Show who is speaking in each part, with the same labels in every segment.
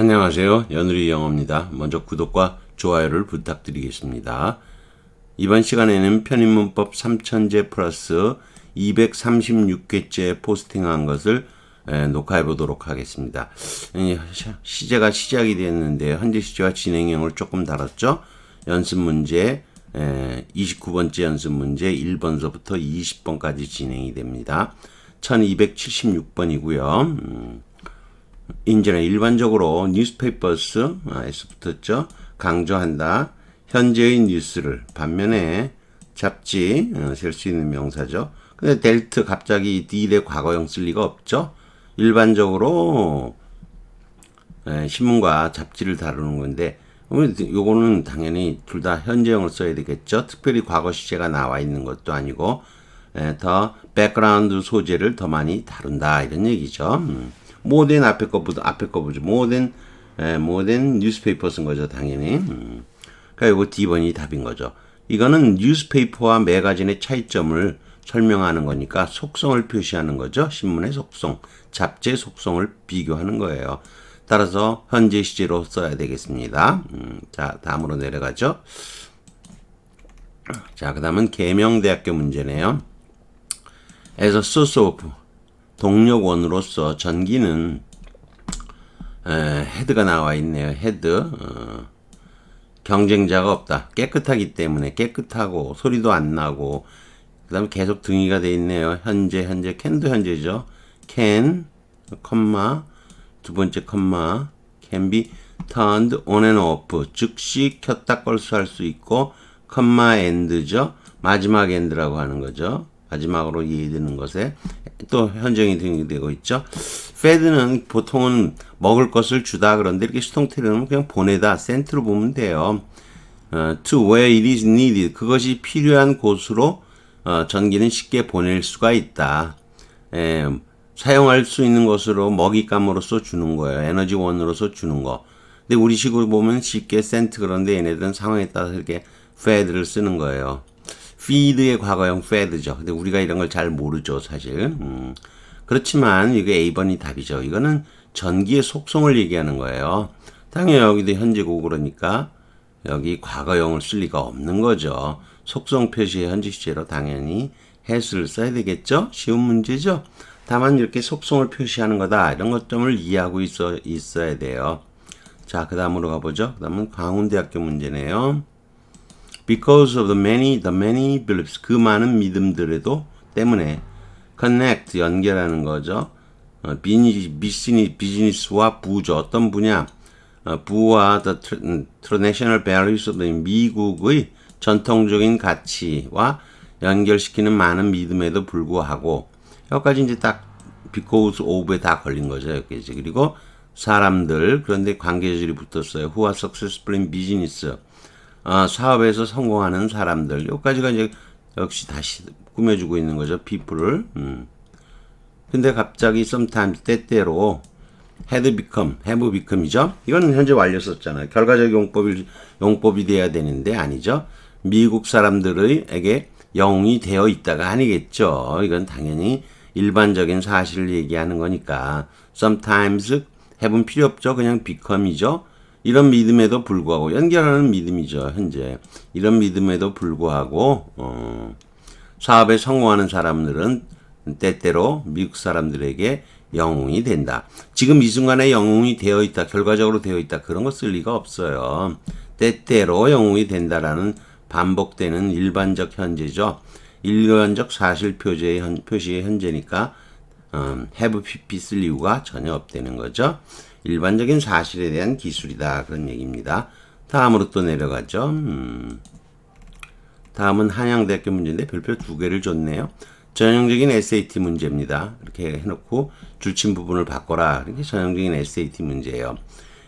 Speaker 1: 안녕하세요. 연우리 영어입니다. 먼저 구독과 좋아요를 부탁드리겠습니다. 이번 시간에는 편입문법 3000제 플러스 236개째 포스팅한 것을 에, 녹화해 보도록 하겠습니다. 시제가 시작이 됐는데 현재 시제와 진행형을 조금 다뤘죠. 연습 문제 에, 29번째 연습 문제 1번서부터 20번까지 진행이 됩니다. 1276번이고요. 음, 이제는 일반적으로 뉴스페이퍼스 아, 붙었죠. 강조한다. 현재의 뉴스를 반면에 잡지 어, 셀수 있는 명사죠. 근데 델트 갑자기 딜의 과거형 쓸 리가 없죠. 일반적으로 에, 신문과 잡지를 다루는 건데 음, 요거는 당연히 둘 다 현재형을 써야 되겠죠. 특별히 과거 시제가 나와 있는 것도 아니고 에, 더 백그라운드 소재를 더 많이 다룬다 이런 얘기죠. 음. 모든 앞에 거보다 앞에 거 보죠. 모든 에, 모든 뉴스페이퍼 쓴 거죠, 당연히. 음. 그러니까 이거 D번이 답인 거죠. 이거는 뉴스페이퍼와 매거진의 차이점을 설명하는 거니까 속성을 표시하는 거죠. 신문의 속성, 잡지의 속성을 비교하는 거예요. 따라서 현재 시제로 써야 되겠습니다. 음, 자, 다음으로 내려가죠. 자, 그 다음은 계명대학교 문제네요. a source of 동력원으로서 전기는 에, 헤드가 나와 있네요. 헤드 어, 경쟁자가 없다. 깨끗하기 때문에 깨끗하고 소리도 안 나고 그 다음에 계속 등이가 돼 있네요. 현재 현재 캔도 현재죠. can 컴마 두 번째 컴마 can be turned on and off 즉시 켰다 껐어 할수 있고 컴마 end죠. 마지막 end라고 하는 거죠. 마지막으로 이해되는 것에 또 현정이 등이 되고 있죠. fed는 보통은 먹을 것을 주다 그런데 이렇게 수동태로는 그냥 보내다 센트로 보면 돼요. 어, to where it is needed 그것이 필요한 곳으로 어, 전기는 쉽게 보낼 수가 있다. 에, 사용할 수 있는 것으로 먹잇감으로써 주는 거예요. 에너지원으로서 주는 거. 근데 우리 식으로 보면 쉽게 센트 그런데 얘네들은 상황에 따라서 이렇게 fed를 쓰는 거예요. Feed의 과거형 fed죠. 근데 우리가 이런 걸 잘 모르죠, 사실. 음. 그렇지만 이게 A번이 답이죠. 이거는 전기의 속성을 얘기하는 거예요. 당연히 여기도 현재고 그러니까 여기 과거형을 쓸 리가 없는 거죠. 속성 표시의 현재 시제로 당연히 has를 써야 되겠죠? 쉬운 문제죠? 다만 이렇게 속성을 표시하는 거다. 이런 것점을 이해하고 있어, 있어야 돼요. 자, 그 다음으로 가보죠. 그 다음은 강원대학교 문제네요. Because of the many, the many beliefs. 그 많은 믿음들에도 때문에 connect, 연결하는 거죠. 어, 비즈니스, 비즈니스, 비즈니스와 부죠. 어떤 분야? 어, 부와 the 음, traditional values of the 미국의 전통적인 가치와 연결시키는 많은 믿음에도 불구하고 여기까지 이제 딱 because of에 다 걸린 거죠. 여기까지. 그리고 사람들 그런데 관계절이 붙었어요. who are successful in business. 어, 사업에서 성공하는 사람들. 여기까지가 이제 역시 다시 꾸며주고 있는 거죠. people을. 음. 근데 갑자기 sometimes 때때로 had become, have become이죠. 이거는 현재 완료 썼잖아요. 결과적 용법이 용법이 돼야 되는데 아니죠. 미국 사람들에게 영웅이 되어 있다가 아니겠죠. 이건 당연히 일반적인 사실을 얘기하는 거니까 sometimes have는 필요 없죠. 그냥 become이죠. 이런 믿음에도 불구하고 연결하는 믿음이죠. 현재 이런 믿음에도 불구하고 어, 사업에 성공하는 사람들은 때때로 미국 사람들에게 영웅이 된다. 지금 이 순간에 영웅이 되어 있다. 결과적으로 되어 있다. 그런 거 쓸 리가 없어요. 때때로 영웅이 된다라는 반복되는 일반적 현재죠. 일반적 사실 표제의 현, 표시의 현재니까 음, have pp 쓸 이유가 전혀 없다는 거죠. 일반적인 사실에 대한 기술이다. 그런 얘기입니다. 다음으로 또 내려가죠. 음. 다음은 한양대학교 문제인데 별표 두 개를 줬네요. 전형적인 SAT 문제입니다. 이렇게 해놓고 줄침 부분을 바꿔라. 이렇게 전형적인 SAT 문제예요.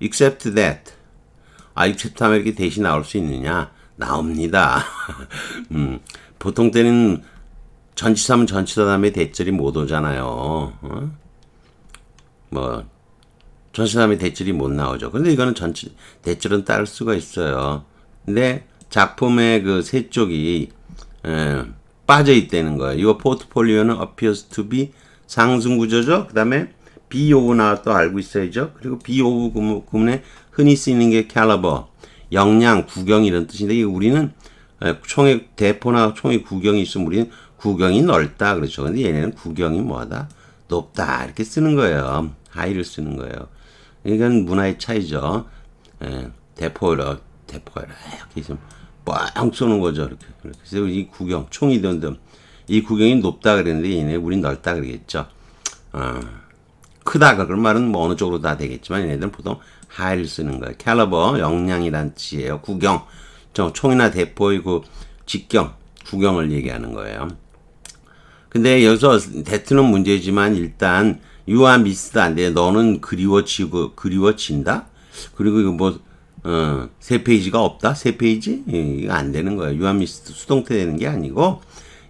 Speaker 1: Except that. 아, except 하면 이렇게 대신 나올 수 있느냐? 나옵니다. 음, 보통 때는 전치사면 전치사 다음에 대절이 못 오잖아요. 어? 뭐, 다음에 대절이 못 나오죠. 근데 이거는 전치, 대절은 따를 수가 있어요. 근데 작품의 그 세 쪽이 에, 빠져 있다는 거예요. 이 포트폴리오는 appears to be 상승 구조죠. 그 다음에 be of 나또 알고 있어야죠. 그리고 be of 구문- 구문에 흔히 쓰이는 게 caliber, 역량, 구경 이런 뜻인데 우리는 에, 총의 대포나 총의 구경이 있으면 우리는 구경이 넓다 그렇죠. 근데 얘네는 구경이 뭐하다? 높다 이렇게 쓰는 거예요. 하이를 쓰는 거예요. 이건 문화의 차이죠. 예, 대포라 대포가 이렇게 좀뻥 쏘는 거죠. 이렇게. 그래서 이 구경 총이 던든 이 구경이 높다 그랬는데 얘네 우린 넓다 그러겠죠. 어, 크다 그런 말은 뭐 어느 쪽으로 다 되겠지만 얘네들은 보통 하이를 쓰는 거예요. 캘러버 역량이란 뜻이에요. 구경 저 총이나 대포이고 직경 구경을 얘기하는 거예요. 근데 여기서 대트는 문제지만 일단 유아 미스도 안 돼. 너는 그리워지고 그리워진다. 그리고 이거 뭐 어, 세 페이지가 없다. 세 페이지 예, 이거 안 되는 거예요. 유아 미스 수동태 되는 게 아니고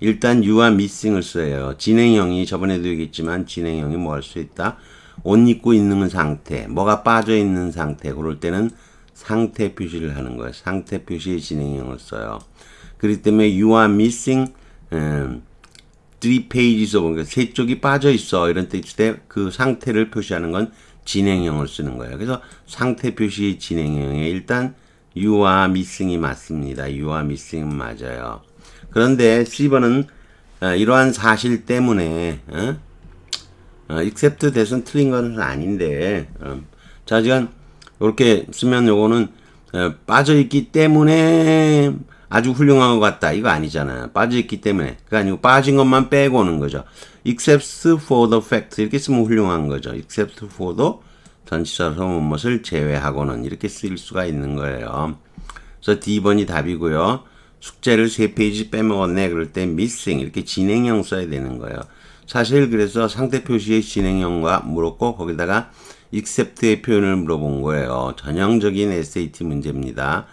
Speaker 1: 일단 유아 미싱을 써요. 진행형이 저번에도 얘기했지만 진행형이 뭐 할 수 있다. 옷 입고 있는 상태, 뭐가 빠져 있는 상태. 그럴 때는 상태 표시를 하는 거예요. 상태 표시의 진행형을 써요. 그렇기 때문에 you are missing 음, three pages of 그러니까 세 쪽이 빠져 있어 이런 뜻일 때 그 상태를 표시하는 건 진행형을 쓰는 거예요. 그래서 상태 표시 진행형에 일단 you are missing이 맞습니다. you are missing은 맞아요. 그런데 C번은 어, 이러한 사실 때문에 어? 어, except 대선 틀린 건 아닌데 어, 자 지금 이렇게 쓰면 요거는 어, 빠져 있기 때문에 아주 훌륭한 것 같다. 이거 아니잖아요. 빠져있기 때문에. 그거 아니고 빠진 것만 빼고 오는 거죠. Except for the fact. 이렇게 쓰면 훌륭한 거죠. Except for the 전치사로 무엇을 제외하고는 이렇게 쓰일 수가 있는 거예요. 그래서 D번이 답이고요. 숙제를 세 페이지 빼먹었네. 그럴 때 missing. 이렇게 진행형 써야 되는 거예요. 사실 그래서 상태 표시의 진행형과 물었고 거기다가 except의 표현을 물어본 거예요. 전형적인 SAT 문제입니다.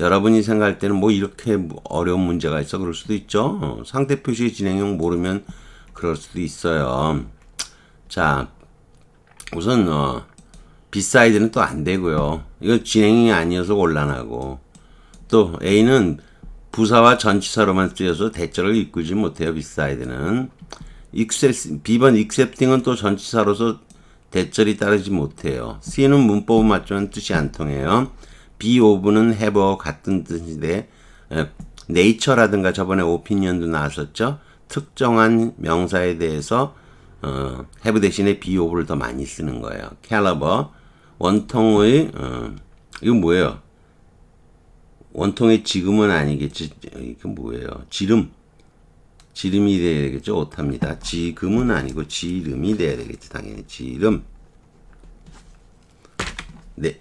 Speaker 1: 여러분이 생각할 때는 뭐 이렇게 어려운 문제가 있어 그럴 수도 있죠. 어, 상태 표시의 진행형 모르면 그럴 수도 있어요. 자, 우선 어, 비사이드는 또 안 되고요. 이거 진행이 아니어서 곤란하고 또 A는 부사와 전치사로만 쓰여서 대절을 이끌지 못해요. 비사이드는 익셉, B번 accepting은 또 전치사로서 대절이 따르지 못해요. C는 문법은 맞지만 뜻이 안 통해요. B of는 have와 같은 뜻인데 에, nature라든가 저번에 opinion도 나왔었죠. 특정한 명사에 대해서 어, have 대신에 of를 더 많이 쓰는 거예요. caliber 원통의 어, 이거 뭐예요? 원통의 지금은 아니겠지. 이게 뭐예요? 지름. 지름이 돼야 되겠죠. 오탑니다. 지금은 아니고 지름이 돼야 되겠지. 당연히 지름. 네.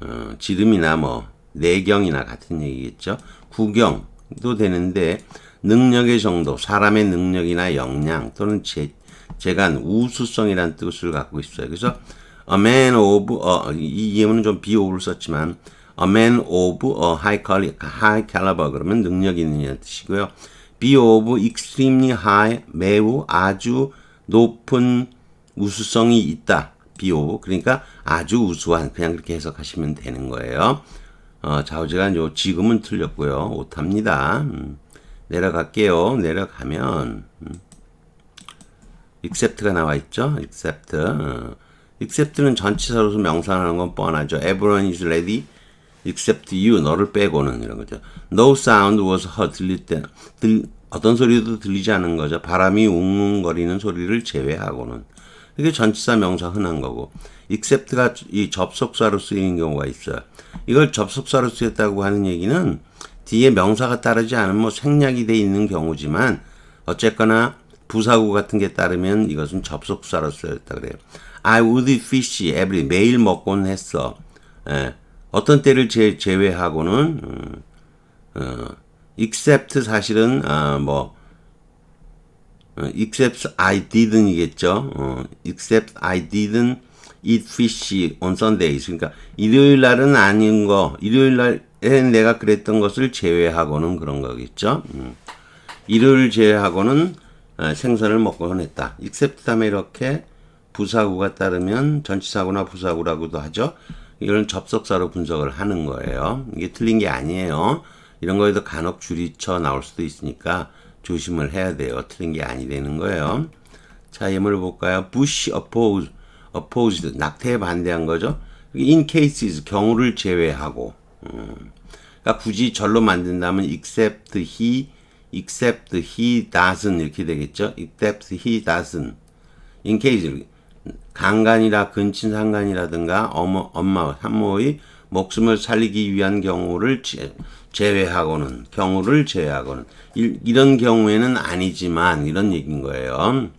Speaker 1: 어, 지름이나 뭐 내경이나 같은 얘기겠죠. 구경도 되는데 능력의 정도, 사람의 능력이나 역량 또는 재, 재간, 우수성이라는 뜻을 갖고 있어요. 그래서 a man of 어, 이 예문은 좀 비오를 썼지만 a man of a high caliber 그러면 능력 있는 이라는 뜻이고요. be of extremely high 매우 아주 높은 우수성이 있다. Of 그러니까 아주 우수한 그냥 그렇게 해석하시면 되는 거예요. 어, 좌우지간 요 지금은 틀렸고요. 오탑니다. 음, 내려갈게요. 내려가면 음, except가 나와 있죠. except 어, except는 전치사로서 명사하는 건 뻔하죠. Everyone is ready except you. 너를 빼고는 이런 거죠. No sound was heard. 들릴 때 들, 어떤 소리도 들리지 않은 거죠. 바람이 웅웅거리는 소리를 제외하고는. 이게 전치사 명사 흔한 거고. except가 이 접속사로 쓰이는 경우가 있어요. 이걸 접속사로 쓰였다고 하는 얘기는 뒤에 명사가 따르지 않으면 뭐 생략이 돼 있는 경우지만 어쨌거나 부사구 같은 게 따르면 이것은 접속사로 쓰였다 그래요. I would fish every 매일 먹곤 했어. 예. 어떤 때를 제, 제외하고는 음, 어, except 사실은 아, 뭐 어, except I didn't이겠죠. 어, except I didn't eat fish on Sundays. 그러니까 일요일 날은 아닌 거, 일요일 날에 내가 그랬던 것을 제외하고는 그런 거겠죠. 음. 일요일 제외하고는 어, 생선을 먹곤 했다. except 다음에 이렇게 부사구가 따르면 전치사구나 부사구라고도 하죠. 이런 접속사로 분석을 하는 거예요. 이게 틀린 게 아니에요. 이런 거에도 간혹 줄이 쳐 나올 수도 있으니까 조심을 해야 돼요. 틀린 게 아니 되는 거예요. 자, 예문을 볼까요? Bush oppose opposed 낙태에 반대한 거죠. in cases 경우를 제외하고 음. 그러니까 굳이 절로 만든다면 except he except he doesn't 이렇게 되겠죠. except he doesn't in case 강간이라 근친상간이라든가 어머, 엄마 산모의 목숨을 살리기 위한 경우를 제, 제외하고는 경우를 제외하고는 이, 이런 경우에는 아니지만 이런 얘기인 거예요.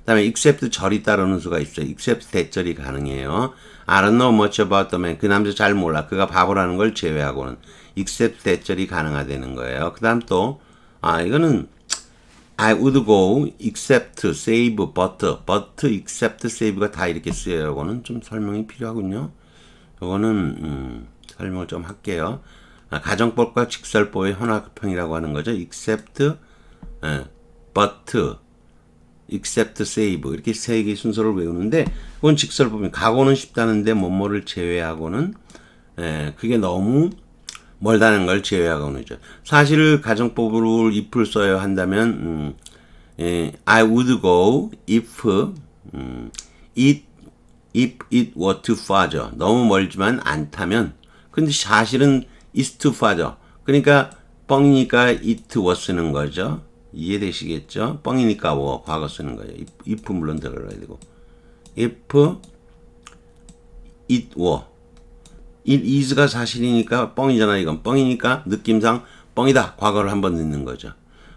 Speaker 1: 그다음에 except 절이 따르는 수가 있어요. except 대절이 가능해요. I don't know much about the man. 그 남자 잘 몰라. 그가 바보라는 걸 제외하고는 except 대절이 가능하다는 거예요. 그다음 또 아 이거는 I would go except save but but except save가 다 이렇게 쓰여요. 이거는 좀 설명이 필요하군요. 이거는 음, 설명을 좀 할게요. 아, 가정법과 직설법의 혼합형이라고 하는 거죠. except 예, but except save 이렇게 세 개의 순서를 외우는데 그건 직설법이 가고는 쉽다는데 뭐뭐를 제외하고는 예, 그게 너무 멀다는 걸 제외하고는죠. 사실 가정법으로 if를 써야 한다면 음, 예, I would go if 음, it if it were too far죠. 너무 멀지만 않다면 근데 사실은 is too far죠. 그러니까 뻥이니까 it was 쓰는 거죠. 이해되시겠죠? 뻥이니까 뭐 과거 쓰는 거예요. if, if 물론 들어가야 되고 if it were it is가 사실이니까 뻥이잖아 이건 뻥이니까 느낌상 뻥이다 과거를 한번 넣는 거죠.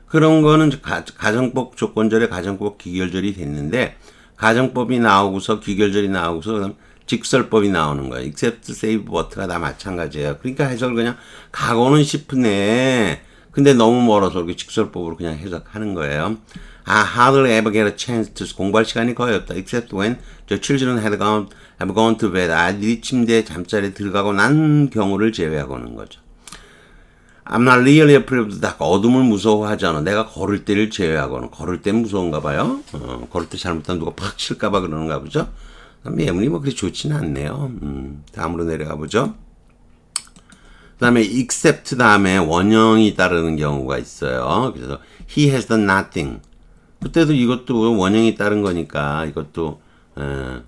Speaker 1: 그런 거는 가, 가정법 조건절에 가정법 기결절이 됐는데 가정법이 나오고서 기결절이 나오고서 그다음 직설법이 나오는 거예요. except save but가 다 마찬가지예요. 그러니까 해석을 그냥 가고는 싶으네. 근데 너무 멀어서 이렇게 직설법으로 그냥 해석하는 거예요. I hardly ever get a chance to 공부할 시간이 거의 없다. Except when the children had gone, have gone to bed. 아이들이 침대에 잠자리에 들어가고 난 경우를 제외하고는 거죠. I'm not really afraid of dark. 어둠을 무서워하지 않아. 내가 걸을 때를 제외하고는. 걸을 때 무서운가 봐요. 어, 걸을 때 잘못하면 누가 팍 칠까 봐 그러는가 보죠. 매물이 뭐 그리 좋지는 않네요. 음, 다음으로 내려가 보죠. 그 다음에 except 다음에 원형이 따르는 경우가 있어요. 그래서 he has done nothing. 그때도 이것도 원형이 따른 거니까 이것도 어,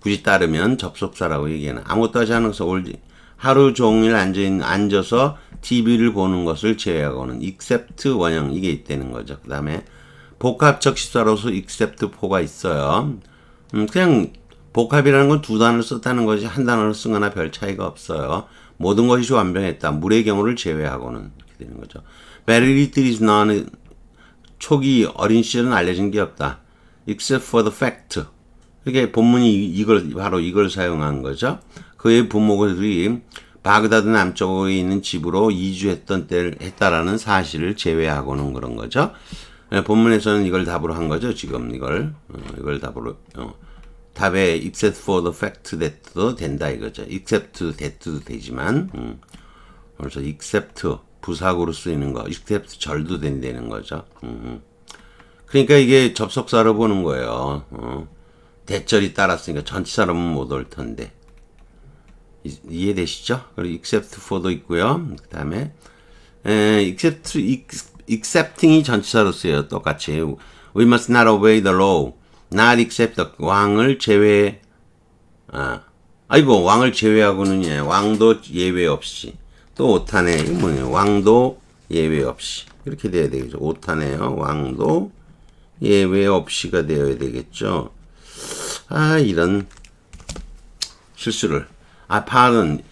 Speaker 1: 굳이 따르면 접속사라고 얘기하는 아무것도 하지 않아서 올지 하루 종일 앉아 앉아서 TV를 보는 것을 제외하고는 except 원형 이게 있다는 거죠. 그 다음에 복합적 시사로서 except for가 있어요. 음, 그냥 복합이라는 건 두 단어를 썼다는 것이 한 단어를 쓴 거나 별 차이가 없어요. 모든 것이 완벽했다. 물의 경우를 제외하고는 이렇게 되는 거죠. Is none. 초기 어린 시절은 알려진 게 없다. Except for the fact. 이게 본문이 이걸 바로 이걸 사용한 거죠. 그의 부모들이 바그다드 남쪽에 있는 집으로 이주했던 때를 했다라는 사실을 제외하고는 그런 거죠. 네, 본문에서는 이걸 답으로 한 거죠. 지금 이걸 어, 이걸 답으로 어. 답에 except for the fact that도 된다 이거죠. except that도 되지만 음. 그래서 except 부사구로 쓰이는 거 except 절도 된다는 거죠. 음. 그러니까 이게 접속사로 보는 거예요. 어. 대절이 따랐으니까 전치사로는 못 올 텐데 이, 이해되시죠? 그리고 except for도 있고요. 그 다음에 except accepting이 전치사로 쓰여요. 똑같이 we must not obey the law. not except the 왕을 제외 아 아이고 왕을 제외하고는 예, 왕도 예외 없이 또 오타네 이거 뭐예요 왕도 예외 없이 이렇게 돼야 되겠죠 오타네요 왕도 예외 없이가 되어야 되겠죠 아 이런 실수를 아 파는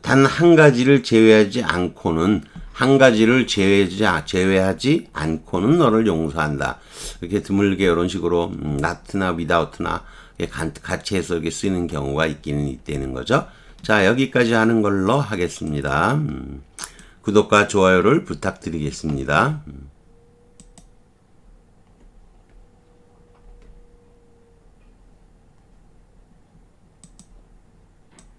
Speaker 1: 단 한 가지를 제외하지 않고는 한 가지를 제외하지, 제외하지 않고는 너를 용서한다. 이렇게 드물게 이런 식으로 음, not나 without나 같이 해서 이렇게 쓰는 경우가 있기는 있다는 거죠. 자 여기까지 하는 걸로 하겠습니다. 음, 구독과 좋아요를 부탁드리겠습니다. 음.